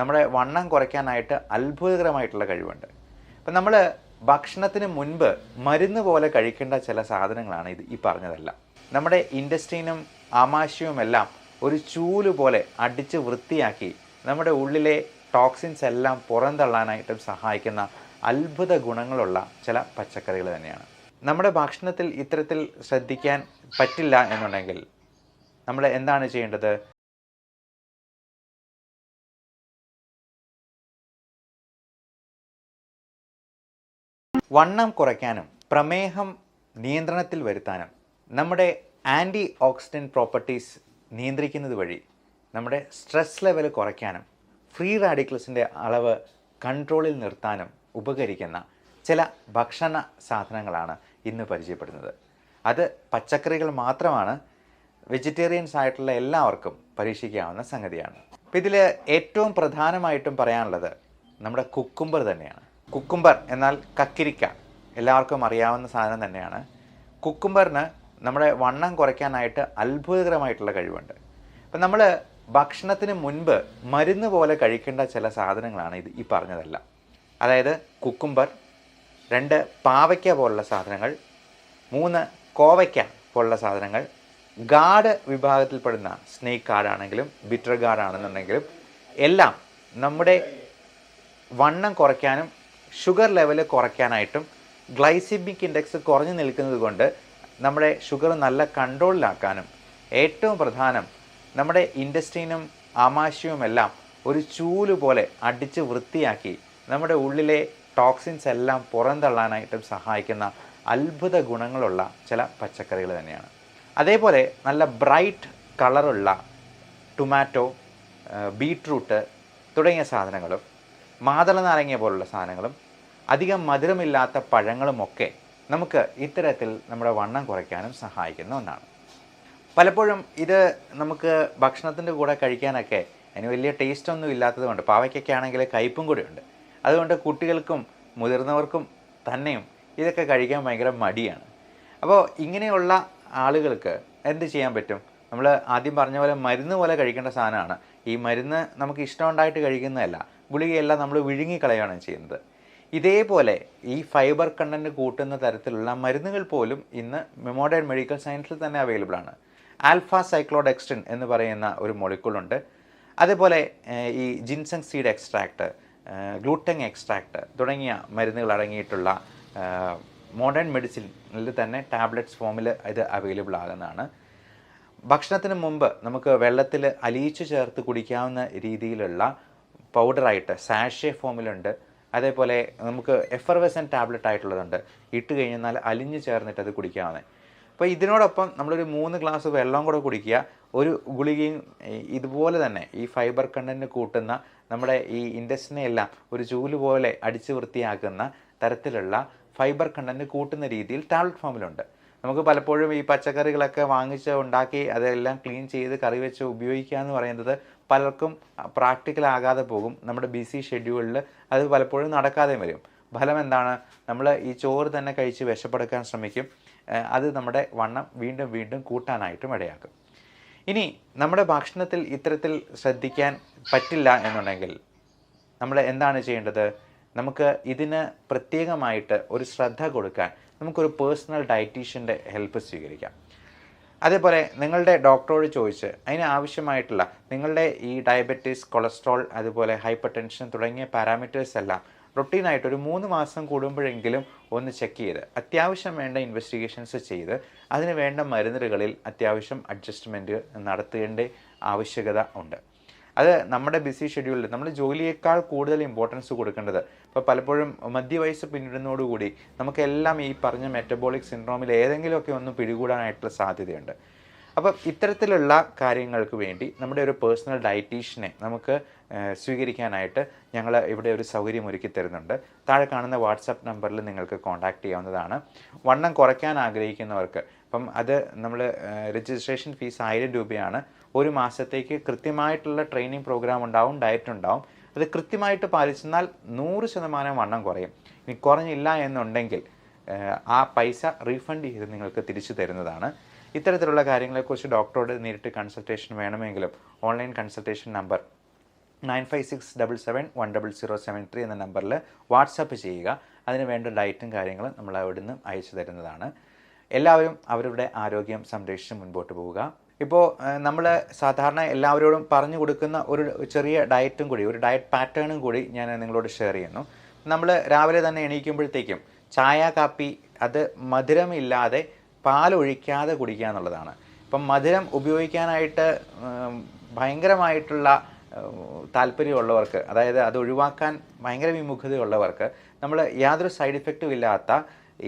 നമ്മുടെ വണ്ണം കുറയ്ക്കാനായിട്ട് അത്ഭുതകരമായിട്ടുള്ള കഴിവുണ്ട്. അപ്പം നമ്മൾ ഭക്ഷണത്തിന് മുൻപ് മരുന്ന് പോലെ കഴിക്കേണ്ട ചില സാധനങ്ങളാണ് ഇത് ഈ പറഞ്ഞതെല്ലാം. നമ്മുടെ ഇൻഡസ്ട്രീനും ആമാശയവുമെല്ലാം ഒരു ചൂൽ പോലെ അടിച്ച് വൃത്തിയാക്കി നമ്മുടെ ഉള്ളിലെ ടോക്സിൻസ് എല്ലാം പുറന്തള്ളാനായിട്ടും സഹായിക്കുന്ന അത്ഭുത ഗുണങ്ങളുള്ള ചില പച്ചക്കറികൾ തന്നെയാണ്. നമ്മുടെ ഭക്ഷണത്തിൽ ഇത്തരത്തിൽ ശ്രദ്ധിക്കാൻ പറ്റില്ല എന്നുണ്ടെങ്കിൽ നമ്മൾ എന്താണ് ചെയ്യേണ്ടത്? വണ്ണം കുറയ്ക്കാനും പ്രമേഹം നിയന്ത്രണത്തിൽ വരുത്താനും നമ്മുടെ ആന്റി ഓക്സിഡന്റ് പ്രോപ്പർട്ടീസ് നിയന്ത്രിക്കുന്നത് വഴി നമ്മുടെ സ്ട്രെസ് ലെവൽ കുറയ്ക്കാനും ഫ്രീ റാഡിക്കൽസിന്റെ അളവ് കൺട്രോളിൽ നിർത്താനും ഉപകരിക്കുന്ന ചില ഭക്ഷണ സാധനങ്ങളാണ് ഇന്ന് പരിചയപ്പെടുന്നത്. അത് പച്ചക്കറികൾ മാത്രമാണ് വെജിറ്റേറിയൻസ് ആയിട്ടുള്ള എല്ലാവർക്കും പരീക്ഷിക്കാവുന്ന സംഗതിയാണ്. ഇതിൽ ഏറ്റവും പ്രധാനമായിട്ടും പറയാനുള്ളത് നമ്മുടെ കുക്കുംബർ തന്നെയാണ്. കുക്കുംബർ എന്നാൽ കക്കിരിക്ക. എല്ലാവർക്കും അറിയാവുന്ന സാധനം തന്നെയാണ്. കുക്കുംബറിന് നമ്മുടെ വണ്ണം കുറയ്ക്കാനായിട്ട് അത്ഭുതകരമായിട്ടുള്ള കഴിവുണ്ട്. അപ്പം നമ്മൾ ഭക്ഷണത്തിന് മുൻപ് മരുന്ന് പോലെ കഴിക്കേണ്ട ചില സാധനങ്ങളാണ് ഇത് ഈ പറഞ്ഞതെല്ലാം. അതായത് കുക്കുംബർ രണ്ട് പാവയ്ക്ക പോലുള്ള സാധനങ്ങൾ മൂന്ന് കോവയ്ക്ക പോലുള്ള സാധനങ്ങൾ ഗാഡ് വിഭാഗത്തിൽപ്പെടുന്ന സ്നേക്ക് ഗാർഡാണെങ്കിലും ബിറ്റർ ഗാർഡാണെന്നുണ്ടെങ്കിലും എല്ലാം നമ്മുടെ വണ്ണം കുറയ്ക്കാനും ഷുഗർ ലെവൽ കുറയ്ക്കാനായിട്ടും ഗ്ലൈസിമിക് ഇൻഡെക്സ് കുറഞ്ഞു നിൽക്കുന്നത് കൊണ്ട് നമ്മുടെ ഷുഗർ നല്ല കൺട്രോളിലാക്കാനും ഏറ്റവും പ്രധാനം നമ്മുടെ ഇൻഡസ്ട്രീനും ആമാശയവുമെല്ലാം ഒരു ചൂൽ പോലെ അടിച്ച് വൃത്തിയാക്കി നമ്മുടെ ഉള്ളിലെ ടോക്സിൻസ് എല്ലാം പുറന്തള്ളാനായിട്ടും സഹായിക്കുന്ന അത്ഭുത ഗുണങ്ങളുള്ള ചില പച്ചക്കറികൾ തന്നെയാണ്. അതേപോലെ നല്ല ബ്രൈറ്റ് കളറുള്ള ടൊമാറ്റോ ബീട്രൂട്ട് തുടങ്ങിയ സാധനങ്ങളും മാതള നാരങ്ങ പോലുള്ള സാധനങ്ങളും അധികം മധുരമില്ലാത്ത പഴങ്ങളുമൊക്കെ നമുക്ക് ഇത്തരത്തിൽ നമ്മുടെ വണ്ണം കുറയ്ക്കാനും സഹായിക്കുന്ന ഒന്നാണ്. പലപ്പോഴും ഇത് നമുക്ക് ഭക്ഷണത്തിന്റെ കൂടെ കഴിക്കാനൊക്കെ അതിന് വലിയ ടേസ്റ്റ് ഒന്നും ഇല്ലാത്തത് കൊണ്ട് പാവയ്ക്കൊക്കെ ആണെങ്കിൽ കയ്പും കൂടെ ഉണ്ട് അതുകൊണ്ട് കുട്ടികൾക്കും മുതിർന്നവർക്കും തന്നെയും ഇതൊക്കെ കഴിക്കാൻ ഭയങ്കര മടിയാണ്. അപ്പോൾ ഇങ്ങനെയുള്ള ആളുകൾക്ക് എന്ത് ചെയ്യാൻ പറ്റും? നമ്മൾ ആദ്യം പറഞ്ഞ പോലെ മരുന്ന് പോലെ കഴിക്കേണ്ട സാധനമാണ്. ഈ മരുന്ന് നമുക്ക് ഇഷ്ടമുണ്ടായിട്ട് കഴിക്കുന്നതല്ല. ഗുളികയെല്ലാം നമ്മൾ വിഴുങ്ങിക്കളയാണ് ചെയ്യുന്നത്. ഇതേപോലെ ഈ ഫൈബർ കണ്ടന്റ് കൂട്ടുന്ന തരത്തിലുള്ള മരുന്നുകൾ പോലും ഇന്ന് മെമോഡേൺ മെഡിക്കൽ സയൻസിൽ തന്നെ അവൈലബിൾ ആണ്. ആൽഫ സൈക്ലോഡെക്സ്റ്റിൻ എന്ന് പറയുന്ന ഒരു മോളിക്കൂളുണ്ട് അതേപോലെ ഈ ജിൻസങ് സീഡ് എക്സ്ട്രാക്ട് ഗ്ലൂട്ടങ് എക്സ്ട്രാക്ട് തുടങ്ങിയ മരുന്നുകൾ അടങ്ങിയിട്ടുള്ള മോഡേൺ മെഡിസിനിൽ തന്നെ ടാബ്ലറ്റ്സ് ഫോമിൽ ഇത് അവൈലബിൾ ആകുന്നതാണ്. ഭക്ഷണത്തിന് മുമ്പ് നമുക്ക് വെള്ളത്തിൽ അലിയിച്ചു ചേർത്ത് കുടിക്കാവുന്ന രീതിയിലുള്ള പൗഡറായിട്ട് സാഷെ ഫോമിലുണ്ട്. അതേപോലെ നമുക്ക് എഫർവെസൻ ടാബ്ലറ്റ് ആയിട്ടുള്ളതുണ്ട്. ഇട്ട് കഴിഞ്ഞാൽ അലിഞ്ഞു ചേർന്നിട്ട് അത് കുടിക്കാവുന്നത് അപ്പോൾ ഇതിനോടൊപ്പം നമ്മളൊരു മൂന്ന് ഗ്ലാസ് വെള്ളം കൂടെ കുടിക്കുക. ഒരു ഗുളികയും ഇതുപോലെ തന്നെ ഈ ഫൈബർ കണ്ടന്റ് കൂട്ടുന്ന നമ്മുടെ ഈ ഇൻഡസ്റ്റിനെ എല്ലാം ഒരു ചൂൽ പോലെ അടിച്ച് വൃത്തിയാക്കുന്ന തരത്തിലുള്ള ഫൈബർ കണ്ടന്റ് കൂട്ടുന്ന രീതിയിൽ ടാബ്ലറ്റ് ഫോമിലുണ്ട്. നമുക്ക് പലപ്പോഴും ഈ പച്ചക്കറികളൊക്കെ വാങ്ങിച്ച് ഉണ്ടാക്കി അതെല്ലാം ക്ലീൻ ചെയ്ത് കറി വെച്ച് ഉപയോഗിക്കുക എന്ന് പറയുന്നത് പലർക്കും പ്രാക്ടിക്കൽ ആകാതെ പോകും. നമ്മുടെ ബിസി ഷെഡ്യൂളിൽ അത് പലപ്പോഴും നടക്കാതെ വരും. ഫലം എന്താണ്? നമ്മൾ ഈ ചോറ് തന്നെ കഴിച്ച് വിശപ്പെടുക്കാൻ ശ്രമിക്കും. അത് നമ്മുടെ വണ്ണം വീണ്ടും വീണ്ടും കൂട്ടാനായിട്ടും ഇടയാക്കും. ഇനി നമ്മുടെ ഭക്ഷണത്തിൽ ഇത്തരത്തിൽ ശ്രദ്ധിക്കാൻ പറ്റില്ല എന്നുണ്ടെങ്കിൽ നമ്മൾ എന്താണ് ചെയ്യേണ്ടത്? നമുക്ക് ഇതിന് പ്രത്യേകമായിട്ട് ഒരു ശ്രദ്ധ കൊടുക്കാൻ നമുക്കൊരു പേഴ്സണൽ ഡയറ്റീഷ്യന്റെ ഹെൽപ്പ് സ്വീകരിക്കാം. അതേപോലെ നിങ്ങളുടെ ഡോക്ടറോട് ചോദിച്ച് അതിന് ആവശ്യമായിട്ടുള്ള നിങ്ങളുടെ ഈ ഡയബറ്റീസ് കൊളസ്ട്രോൾ അതുപോലെ ഹൈപ്പർ ടെൻഷൻ തുടങ്ങിയ പാരാമീറ്റേഴ്സ് എല്ലാം റൊട്ടീനായിട്ട് ഒരു മൂന്ന് മാസം കൂടുമ്പോഴെങ്കിലും ഒന്ന് ചെക്ക് ചെയ്ത് അത്യാവശ്യം വേണ്ട ഇൻവെസ്റ്റിഗേഷൻസ് ചെയ്ത് അതിന് വേണ്ട മരുന്നുകളിൽ അത്യാവശ്യം അഡ്ജസ്റ്റ്മെന്റ് നടത്തേണ്ട ആവശ്യകത ഉണ്ട്. അത് നമ്മുടെ ബിസി ഷെഡ്യൂളിൽ നമ്മൾ ജോലിയേക്കാൾ കൂടുതൽ ഇമ്പോർട്ടൻസ് കൊടുക്കേണ്ടത്. ഇപ്പോൾ പലപ്പോഴും മധ്യവയസ്സ് പിന്നിടുന്നതോടുകൂടി നമുക്കെല്ലാം ഈ പറഞ്ഞ മെറ്റബോളിക് സിൻഡ്രോമിൽ ഏതെങ്കിലുമൊക്കെ ഒന്ന് പിടികൂടാനായിട്ടുള്ള സാധ്യതയുണ്ട്. അപ്പം ഇത്തരത്തിലുള്ള കാര്യങ്ങൾക്ക് വേണ്ടി നമ്മുടെ ഒരു പേഴ്സണൽ ഡയറ്റീഷ്യനെ നമുക്ക് സ്വീകരിക്കാനായിട്ട് ഞങ്ങൾ ഇവിടെ ഒരു സൗകര്യം ഒരുക്കി തരുന്നുണ്ട്. താഴെ കാണുന്ന വാട്സപ്പ് നമ്പറിൽ നിങ്ങൾക്ക് കോൺടാക്റ്റ് ചെയ്യാവുന്നതാണ്. വണ്ണം കുറയ്ക്കാൻ ആഗ്രഹിക്കുന്നവർക്ക് അപ്പം അത് നമ്മൾ രജിസ്ട്രേഷൻ ഫീസ് ആയിരം രൂപയാണ്. ഒരു മാസത്തേക്ക് കൃത്യമായിട്ടുള്ള ട്രെയിനിങ് പ്രോഗ്രാം ഉണ്ടാവും ഡയറ്റ് ഉണ്ടാവും. അത് കൃത്യമായിട്ട് പാലിച്ചെന്നാൽ നൂറ് ശതമാനം വണ്ണം കുറയും. ഇനി കുറഞ്ഞില്ല എന്നുണ്ടെങ്കിൽ ആ പൈസ റീഫണ്ട് ചെയ്ത് നിങ്ങൾക്ക് തിരിച്ചു തരുന്നതാണ്. ഇത്തരത്തിലുള്ള കാര്യങ്ങളെക്കുറിച്ച് ഡോക്ടറോട് നേരിട്ട് കൺസൾട്ടേഷൻ വേണമെങ്കിലും online consultation number nine five six double seven one double zero seven three എന്ന നമ്പറിൽ വാട്സപ്പ് ചെയ്യുക. അതിന് വേണ്ട ഡയറ്റും കാര്യങ്ങളും നമ്മൾ അവിടുന്ന് അയച്ചു തരുന്നതാണ്. എല്ലാവരും അവരുടെ ആരോഗ്യം സംരക്ഷിച്ച് മുൻപോട്ട് പോവുക. ഇപ്പോൾ നമ്മൾ സാധാരണ എല്ലാവരോടും പറഞ്ഞു കൊടുക്കുന്ന ഒരു ചെറിയ ഡയറ്റും കൂടി ഒരു ഡയറ്റ് പാറ്റേണും കൂടി ഞാൻ നിങ്ങളോട് ഷെയർ ചെയ്യുന്നു. നമ്മൾ രാവിലെ തന്നെ എണീക്കുമ്പോഴത്തേക്കും ചായ കാപ്പി അത് മധുരമില്ലാതെ പാലൊഴിക്കാതെ കുടിക്കുക എന്നുള്ളതാണ്. ഇപ്പം മധുരം ഉപയോഗിക്കാനായിട്ട് ഭയങ്കരമായിട്ടുള്ള താല്പര്യമുള്ളവർക്ക് അതായത് അത് ഒഴിവാക്കാൻ ഭയങ്കര വിമുഖതയുള്ളവർക്ക് നമ്മൾ യാതൊരു സൈഡ് ഇഫക്റ്റും ഇല്ലാത്ത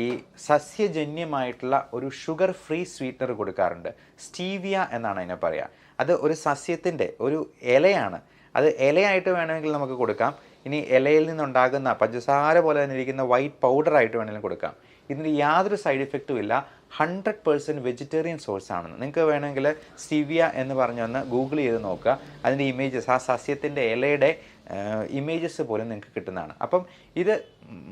ഈ സസ്യജന്യമായിട്ടുള്ള ഒരു ഷുഗർ ഫ്രീ സ്വീറ്റ്നർ കൊടുക്കാറുണ്ട്. സ്റ്റീവിയ എന്നാണ് അതിനെ പറയുക അത് ഒരു സസ്യത്തിന്റെ ഒരു ഇലയാണ്. അത് ഇലയായിട്ട് വേണമെങ്കിൽ നമുക്ക് കൊടുക്കാം. ഇനി ഇലയിൽ നിന്നുണ്ടാകുന്ന പഞ്ചസാര പോലെ തന്നെ ഇരിക്കുന്ന വൈറ്റ് പൗഡറായിട്ട് വേണമെങ്കിലും കൊടുക്കാം. ഇതിന് യാതൊരു സൈഡ് ഇഫക്റ്റും ഇല്ല. ഹൺഡ്രഡ് പേഴ്സന്റ് വെജിറ്റേറിയൻ സോഴ്സ് ആണെന്ന്. നിങ്ങൾക്ക് വേണമെങ്കിൽ സിവിയ എന്ന് പറഞ്ഞു പറഞ്ഞൊന്ന് ഗൂഗിൾ ചെയ്ത് നോക്കുക. അതിന്റെ ഇമേജസ് ആ സസ്യത്തിന്റെ ഇലയുടെ ഇമേജസ് പോലും നിങ്ങൾക്ക് കിട്ടുന്നതാണ്. അപ്പം ഇത്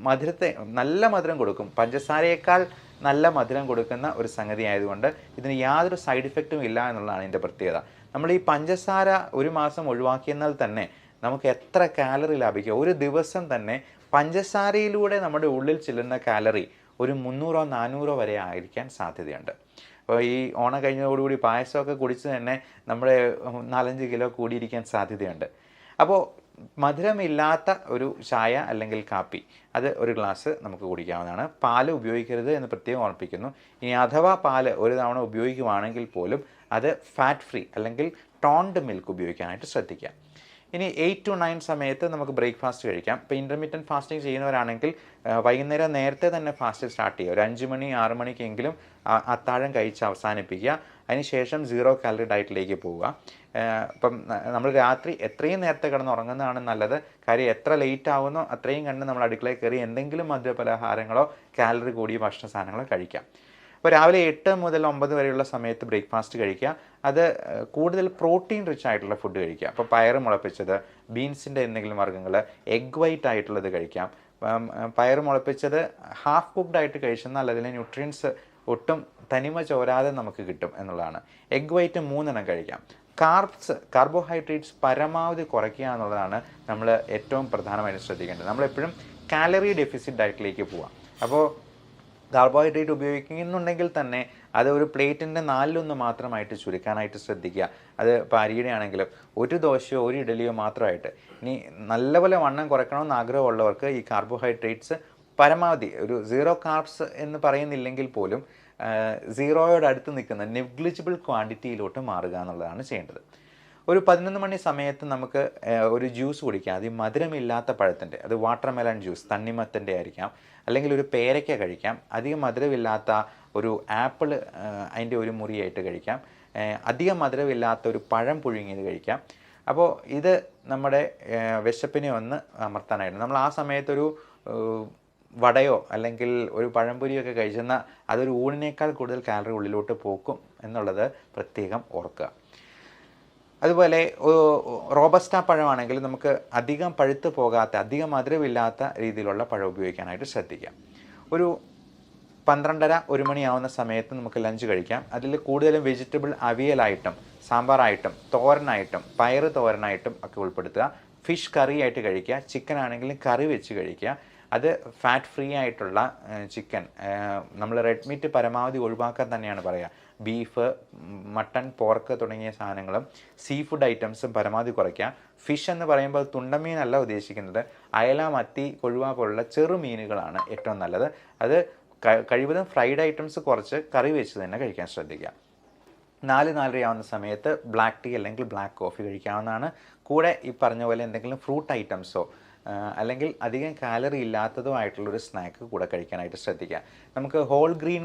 മധുരത്തെ നല്ല മധുരം കൊടുക്കും. പഞ്ചസാരയേക്കാൾ നല്ല മധുരം കൊടുക്കുന്ന ഒരു സംഗതി ആയതുകൊണ്ട് ഇതിന് യാതൊരു സൈഡ് ഇഫക്റ്റും ഇല്ല എന്നുള്ളതാണ് ഇതിന്റെ പ്രത്യേകത. നമ്മൾ ഈ പഞ്ചസാര ഒരു മാസം ഒഴിവാക്കിയെന്നാൽ തന്നെ നമുക്ക് എത്ര കാലറി ലാഭിക്കുക ഒരു ദിവസം തന്നെ പഞ്ചസാരയിലൂടെ നമ്മുടെ ഉള്ളിൽ ചെല്ലുന്ന കാലറി ഒരു മുന്നൂറോ നാനൂറോ വരെ ആയിരിക്കാൻ സാധ്യതയുണ്ട്. അപ്പോൾ ഈ ഓണം കഴിഞ്ഞതോടുകൂടി പായസമൊക്കെ കുടിച്ച് തന്നെ നമ്മുടെ നാലഞ്ച് കിലോ കൂടിയിരിക്കാൻ സാധ്യതയുണ്ട്. അപ്പോൾ മധുരമില്ലാത്ത ഒരു ചായ അല്ലെങ്കിൽ കാപ്പി അത് ഒരു ഗ്ലാസ് നമുക്ക് കുടിക്കാവുന്നതാണ്. പാൽ ഉപയോഗിക്കരുത് എന്ന് പ്രത്യേകം ഓർമ്മിപ്പിക്കുന്നു ഇനി അഥവാ പാൽ ഒരു തവണ ഉപയോഗിക്കുവാണെങ്കിൽ പോലും അത് ഫാറ്റ് ഫ്രീ അല്ലെങ്കിൽ ടോൺഡ് മിൽക്ക് ഉപയോഗിക്കാനായിട്ട് ശ്രദ്ധിക്കുക. ഇനി എയ്റ്റ് ടു നയൻ സമയത്ത് നമുക്ക് ബ്രേക്ക്ഫാസ്റ്റ് കഴിക്കാം. ഇപ്പോൾ ഇന്റർമീഡിയറ്റ് ഫാസ്റ്റിംഗ് ചെയ്യുന്നവരാണെങ്കിൽ വൈകുന്നേരം നേരത്തെ തന്നെ ഫാസ്റ്റ് സ്റ്റാർട്ട് ചെയ്യുക. ഒരു അഞ്ച് മണി ആറ് മണിക്കെങ്കിലും അത്താഴം കഴിച്ച് അവസാനിപ്പിക്കുക. അതിനുശേഷം സീറോ കാലറി ഡയറ്റിലേക്ക് പോവുക. ഇപ്പം നമ്മൾ രാത്രി എത്രയും നേരത്തെ കിടന്ന് ഉറങ്ങുന്നതാണ് നല്ലത്. കാര്യം എത്ര ലേറ്റ് ആവുന്നോ അത്രയും കണ്ട് നമ്മൾ അടുക്കളയിൽ കയറി എന്തെങ്കിലും മധുരപലഹാരങ്ങളോ കാലറി കൂടിയ ഭക്ഷണ സാധനങ്ങളോ കഴിക്കാം. അപ്പോൾ രാവിലെ എട്ട് മുതൽ ഒമ്പത് വരെയുള്ള സമയത്ത് ബ്രേക്ക്ഫാസ്റ്റ് കഴിക്കുക. അത് കൂടുതൽ പ്രോട്ടീൻ റിച്ച് ആയിട്ടുള്ള ഫുഡ് കഴിക്കുക. അപ്പോൾ പയർ മുളപ്പിച്ചത് ബീൻസിന്റെ എന്തെങ്കിലും വർഗങ്ങൾ എഗ് വൈറ്റ് ആയിട്ടുള്ളത് കഴിക്കാം. പയർ മുളപ്പിച്ചത് ഹാഫ് കുക്ക്ഡ് ആയിട്ട് കഴിച്ചെന്നാൽ അതിലെ ന്യൂട്രിയൻസ് ഒട്ടും തനിമ ചോരാതെ നമുക്ക് കിട്ടും എന്നുള്ളതാണ്. എഗ് വൈറ്റ് മൂന്നെണ്ണം കഴിക്കാം. കാർബ്സ് കാർബോഹൈഡ്രേറ്റ്സ് പരമാവധി കുറയ്ക്കുക എന്നുള്ളതാണ് നമ്മൾ ഏറ്റവും പ്രധാനമായിട്ട് ശ്രദ്ധിക്കേണ്ടത്. നമ്മളെപ്പോഴും കാലറി ഡെഫിസിറ്റ് ഡയറ്റിലേക്ക് പോവാം. അപ്പോൾ കാർബോഹൈഡ്രേറ്റ് ഉപയോഗിക്കുന്നുണ്ടെങ്കിൽ തന്നെ അത് ഒരു പ്ലേറ്റിന്റെ നാലിലൊന്ന് മാത്രമായിട്ട് ചുരുക്കാനായിട്ട് ശ്രദ്ധിക്കുക. അത് ഇപ്പോൾ അരിയുടെ ആണെങ്കിലും ഒരു ദോശയോ ഒരു ഇഡലിയോ മാത്രമായിട്ട്. ഇനി നല്ലപോലെ വണ്ണം കുറയ്ക്കണമെന്ന് ആഗ്രഹമുള്ളവർക്ക് ഈ കാർബോഹൈഡ്രേറ്റ്സ് പരമാവധി ഒരു സീറോ കാർബ്സ് എന്ന് പറയുന്നില്ലെങ്കിൽ പോലും സീറോയോട് അടുത്ത് നിൽക്കുന്ന നെഗ്ലിജിബിൾ ക്വാണ്ടിറ്റിയിലോട്ട് മാറുക എന്നുള്ളതാണ് ചെയ്യേണ്ടത്. ഒരു പതിനൊന്ന് മണി സമയത്ത് നമുക്ക് ഒരു ജ്യൂസ് കുടിക്കാം. അത് മധുരമില്ലാത്ത പഴത്തിന്റെ അത് വാട്ടർ മെലൺ ജ്യൂസ് തണ്ണിമത്തന്റെ ആയിരിക്കാം. അല്ലെങ്കിൽ ഒരു പേരയ്ക്ക കഴിക്കാം. അധികം മധുരമില്ലാത്ത ഒരു ആപ്പിൾ അതിന്റെ ഒരു മുറിയായിട്ട് കഴിക്കാം. അധികം മധുരമില്ലാത്ത ഒരു പഴം പുഴുങ്ങിയത് കഴിക്കാം. അപ്പോൾ ഇത് നമ്മുടെ വിശപ്പിനെ ഒന്ന് അമർത്താനായിട്ട് നമ്മൾ ആ സമയത്തൊരു വടയോ അല്ലെങ്കിൽ ഒരു പഴംപൊരിയോ ഒക്കെ കഴിച്ചെന്നാൽ അതൊരു ഊണിനേക്കാൾ കൂടുതൽ കാലറി ഉള്ളിലോട്ട് പോക്കും എന്നുള്ളത് പ്രത്യേകം ഓർക്കുക. അതുപോലെ റോബസ്റ്റ പഴമാണെങ്കിൽ നമുക്ക് അധികം പഴുത്ത് പോകാത്ത അധികം മധുരമില്ലാത്ത രീതിയിലുള്ള പഴം ഉപയോഗിക്കാനായിട്ട് ശ്രദ്ധിക്കാം. ഒരു പന്ത്രണ്ടര ഒരു മണിയാവുന്ന സമയത്ത് നമുക്ക് ലഞ്ച് കഴിക്കാം. അതിൽ കൂടുതലും വെജിറ്റബിൾ അവിയലായിട്ടും സാമ്പാറായിട്ടും തോരനായിട്ടും പയറ് തോരനായിട്ടും ഒക്കെ ഉൾപ്പെടുത്തുക. ഫിഷ് കറിയായിട്ട് കഴിക്കുക. ചിക്കൻ ആണെങ്കിലും കറി വെച്ച് കഴിക്കുക. അത് ഫാറ്റ് ഫ്രീ ആയിട്ടുള്ള ചിക്കൻ നമ്മൾ റെഡ് മീറ്റ് പരമാവധി ഒഴിവാക്കാൻ തന്നെയാണ് പറയുക ബീഫ് മട്ടൺ പോർക്ക് തുടങ്ങിയ സാധനങ്ങളും സീ ഫുഡ് ഐറ്റംസും പരമാവധി കുറയ്ക്കുക. ഫിഷ് എന്ന് പറയുമ്പോൾ തുണ്ടമീനല്ല ഉദ്ദേശിക്കുന്നത്. അയല മത്തി കൊഴുവ പോലുള്ള ചെറുമീനുകളാണ് ഏറ്റവും നല്ലത്. അത് കഴിവതും ഫ്രൈഡ് ഐറ്റംസ് കുറച്ച് കറി വെച്ച് തന്നെ കഴിക്കാൻ ശ്രദ്ധിക്കുക. നാല് നാലരയാവുന്ന സമയത്ത് ബ്ലാക്ക് ടീ അല്ലെങ്കിൽ ബ്ലാക്ക് കോഫി കഴിക്കാവുന്നതാണ്. കൂടെ ഈ പറഞ്ഞ പോലെ എന്തെങ്കിലും ഫ്രൂട്ട് ഐറ്റംസോ അല്ലെങ്കിൽ അധികം കാലറി ഇല്ലാത്തതുമായിട്ടുള്ള ആയിട്ടുള്ളൊരു സ്നാക്ക് കൂടെ കഴിക്കാനായിട്ട് ശ്രദ്ധിക്കുക. നമുക്ക് ഹോൾ ഗ്രീൻ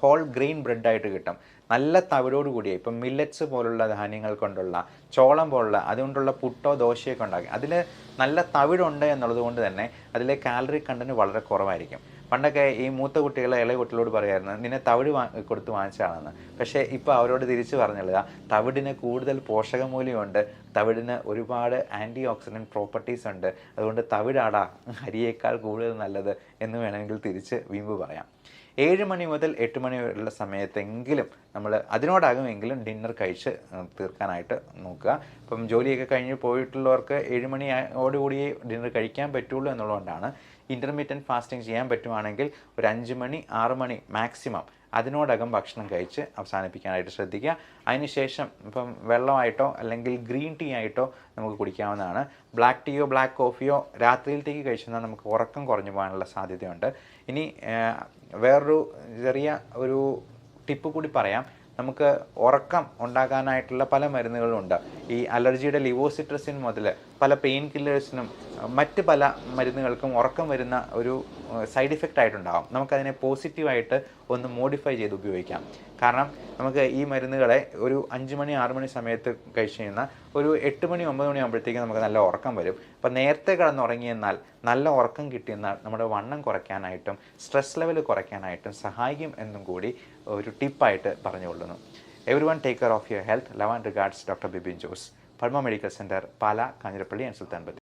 ഹോൾ ഗ്രെയിൻ ബ്രെഡായിട്ട് കിട്ടും. നല്ല തവിടോട് കൂടിയ ഇപ്പം മില്ലറ്റ്സ് പോലുള്ള ധാന്യങ്ങൾ കൊണ്ടുള്ള ചോളം പോലുള്ള അതുകൊണ്ടുള്ള പുട്ടോ ദോശയൊക്കെ ഉണ്ടാക്കി. അതിൽ നല്ല തവിടുണ്ട് എന്നുള്ളത് കൊണ്ട് തന്നെ അതിലെ കാലറി കണ്ടന്റ് വളരെ കുറവായിരിക്കും. പണ്ടൊക്കെ ഈ മൂത്ത കുട്ടികളെ ഇളയ കുട്ടികളോട് പറയായിരുന്നു നിന്നെ തവിട് വാ കൊടുത്ത് വാങ്ങിച്ചതാണെന്ന് പക്ഷേ ഇപ്പോൾ അവരോട് തിരിച്ചു പറഞ്ഞുള്ളത് തവിടിന് കൂടുതൽ പോഷകമൂല്യമുണ്ട്. തവിടിന് ഒരുപാട് ആന്റി ഓക്സിഡന്റ് പ്രോപ്പർട്ടീസ് ഉണ്ട്. അതുകൊണ്ട് തവിടാടാ അരിയേക്കാൾ കൂടുതൽ നല്ലത് എന്ന് വേണമെങ്കിൽ തിരിച്ച് വീമ്പ് പറയാം. ഏഴ് മണി മുതൽ എട്ട് മണി വരെയുള്ള സമയത്തെങ്കിലും നമ്മൾ അതിനോടാകുമെങ്കിലും ഡിന്നർ കഴിച്ച് തീർക്കാനായിട്ട് നോക്കുക. ഇപ്പം ജോലിയൊക്കെ കഴിഞ്ഞ് പോയിട്ടുള്ളവർക്ക് ഏഴ് മണിയോടുകൂടിയേ ഡിന്നർ കഴിക്കാൻ പറ്റുള്ളൂ എന്നുള്ളതുകൊണ്ടാണ് ഇന്റർമീഡിയന്റ് ഫാസ്റ്റിംഗ് ചെയ്യാൻ പറ്റുവാണെങ്കിൽ ഒരു അഞ്ച് മണി ആറ് മണി മാക്സിമം അതിനോടകം ഭക്ഷണം കഴിച്ച് അവസാനിപ്പിക്കാനായിട്ട് ശ്രദ്ധിക്കുക. അതിനുശേഷം ഇപ്പം വെള്ളമായിട്ടോ അല്ലെങ്കിൽ ഗ്രീൻ ടീ ആയിട്ടോ നമുക്ക് കുടിക്കാവുന്നതാണ്. ബ്ലാക്ക് ടീയോ ബ്ലാക്ക് കോഫിയോ രാത്രിയിലത്തേക്ക് കഴിച്ചെന്നാൽ നമുക്ക് ഉറക്കം കുറഞ്ഞു പോകാനുള്ള സാധ്യതയുണ്ട്. ഇനി വേറൊരു ചെറിയ ഒരു ടിപ്പ് കൂടി പറയാം. നമുക്ക് ഉറക്കം ഉണ്ടാകാനായിട്ടുള്ള പല മരുന്നുകളുണ്ട് ഈ അലർജിയുടെ ലിവോസിട്രസിൻ മുതൽ പല പെയിൻ കില്ലേഴ്സിനും മറ്റ് പല മരുന്നുകൾക്കും ഉറക്കം വരുന്ന ഒരു സൈഡ് ഇഫക്റ്റ് ആയിട്ടുണ്ടാകും നമുക്കതിനെ പോസിറ്റീവായിട്ട് ഒന്ന് മോഡിഫൈ ചെയ്ത് ഉപയോഗിക്കാം. കാരണം നമുക്ക് ഈ മരുന്നുകളെ ഒരു അഞ്ച് മണി ആറ് മണി സമയത്ത് കഴിച്ച് കഴിഞ്ഞാൽ ഒരു എട്ട് മണി ഒമ്പത് മണി ആകുമ്പോഴത്തേക്കും നമുക്ക് നല്ല ഉറക്കം വരും. അപ്പം നേരത്തെ കിടന്നുറങ്ങിയെന്നാൽ നല്ല ഉറക്കം കിട്ടിയെന്നാൽ നമ്മുടെ വണ്ണം കുറയ്ക്കാനായിട്ടും സ്ട്രെസ് ലെവൽ കുറയ്ക്കാനായിട്ടും സഹായിക്കും എന്നും കൂടി ഒരു ടിപ്പായിട്ട് പറഞ്ഞുകൊള്ളുന്നു. Everyone take care of your health love and regards doctor Bibin Jose Pulma medical centre Pala Kanjirappally and Sulthan